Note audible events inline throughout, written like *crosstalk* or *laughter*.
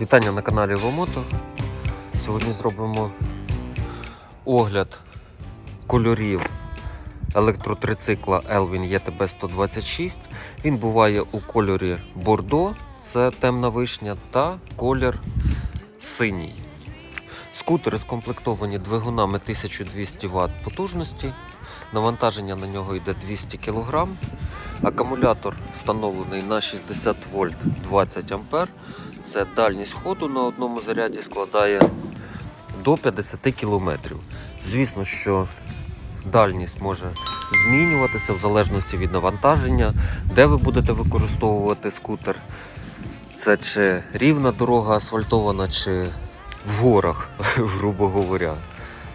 Вітання на каналі Вомото. Сьогодні зробимо огляд кольорів електротрицикла Elvin ETB 126. Він буває у кольорі бордо, це темна вишня, та колір синій. Скутери скомплектовані двигунами 1200 Вт потужності. Навантаження на нього йде 200 кг. Акумулятор встановлений на 60 вольт 20 ампер. Це дальність ходу на одному заряді складає до 50 км. Звісно, що дальність може змінюватися в залежності від навантаження, де ви будете використовувати скутер. Це чи рівна дорога асфальтована, чи в горах, *laughs* грубо говоря.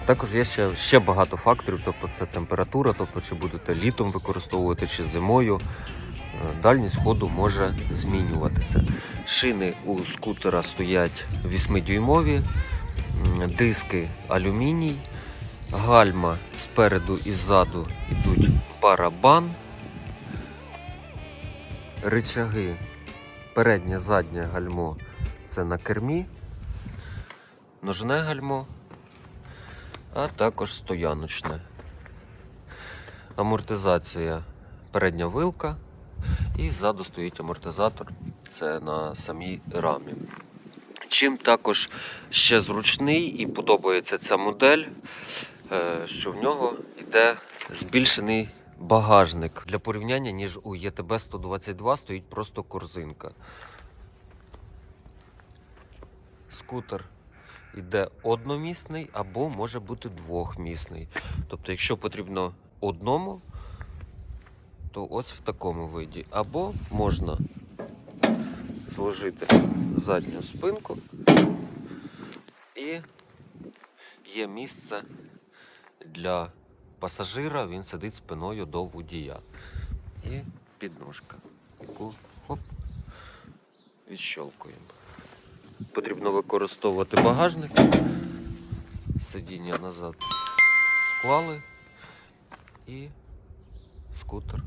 Також є ще, ще багато факторів, тобто це температура, тобто чи будете літом використовувати, чи зимою. Е, Дальність ходу може змінюватися. Шини у скутера стоять 8-дюймові, диски алюміній, гальма спереду і ззаду йдуть барабан, ричаги переднє заднє гальмо це на кермі, ножне гальмо, а також стояночне. Амортизація передня вилка. І ззаду стоїть амортизатор, це на самій рамі. Чим також ще зручний і подобається ця модель, е, що в нього йде збільшений багажник. Для порівняння, ніж у ЄТБ 122 стоїть просто корзинка. Скутер йде одномісний або може бути двохмісний. Тобто, якщо потрібно одному, то ось в такому виді. Або можна зложити задню спинку і є місце для пасажира, він сидить спиною до водія. І підножка, яку хоп, відщолкуємо. Потрібно використовувати багажник, сидіння назад склали і скутер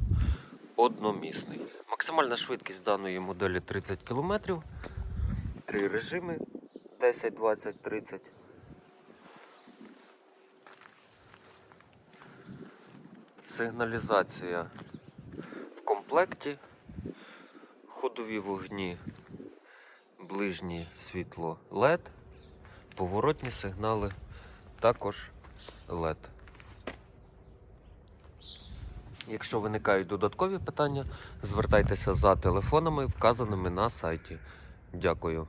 одномісний. Максимальна швидкість даної моделі 30 км. Три режими 10, 20, 30. Сигналізація в комплекті. Ходові вогні, ближнє світло LED, поворотні сигнали також LED. Якщо виникають додаткові питання, звертайтеся за телефонами, вказаними на сайті. Дякую.